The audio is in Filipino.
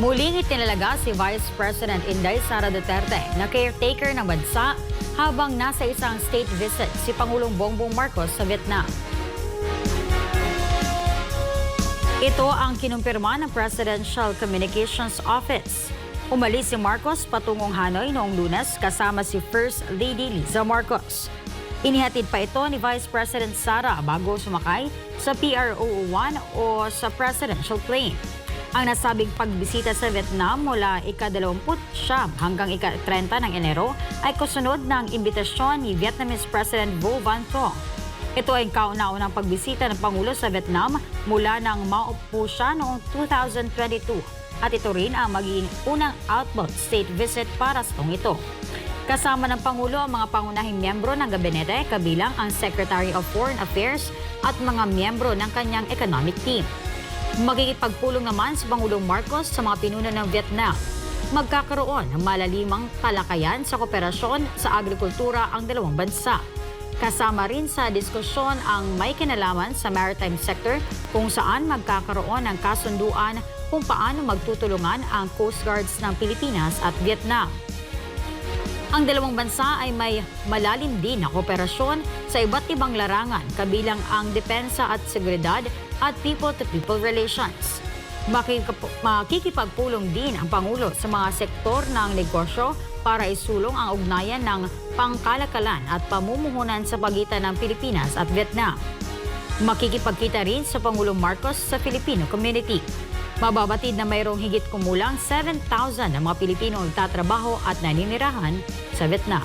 Muling itinalaga si Vice President Inday Sara Duterte na caretaker ng bansa habang nasa isang state visit si Pangulong Bongbong Marcos sa Vietnam. Ito ang kinumpirma ng Presidential Communications Office. Umalis si Marcos patungong Hanoi noong lunes kasama si First Lady Liza Marcos. Inihatid pa ito ni Vice President Sara bago sumakay sa PRO-1 o sa presidential plane. Ang nasabing pagbisita sa Vietnam mula ika-29 hanggang ika-30 ng Enero ay kasunod ng imbitasyon ni Vietnamese President Vo Van Thuong. Ito ay kauna-unang pagbisita ng Pangulo sa Vietnam mula nang maupo siya noong 2022 at ito rin ang magiging unang outbound state visit para sa ito. Kasama ng Pangulo ang mga pangunahing miyembro ng gabinete kabilang ang Secretary of Foreign Affairs at mga miyembro ng kanyang economic team. Magkikipagpulong naman si Pangulong Marcos sa mga pinuno ng Vietnam. Magkakaroon ng malalimang talakayan sa kooperasyon sa agrikultura ang dalawang bansa. Kasama rin sa diskusyon ang may kinalaman sa maritime sector kung saan magkakaroon ng kasunduan kung paano magtutulungan ang Coast Guards ng Pilipinas at Vietnam. Ang dalawang bansa ay may malalim din na kooperasyon sa iba't ibang larangan kabilang ang depensa at seguridad at people-to-people relations. Makikip- makikipagpulong din ang Pangulo sa mga sektor ng negosyo para isulong ang ugnayan ng pangkalakalan at pamumuhunan sa pagitan ng Pilipinas at Vietnam. Makikipagkita rin sa Pangulong Marcos sa Filipino community. Mababatid na mayroong higit kumulang 7,000 na mga Pilipino ang tatrabaho at naninirahan sa Vietnam.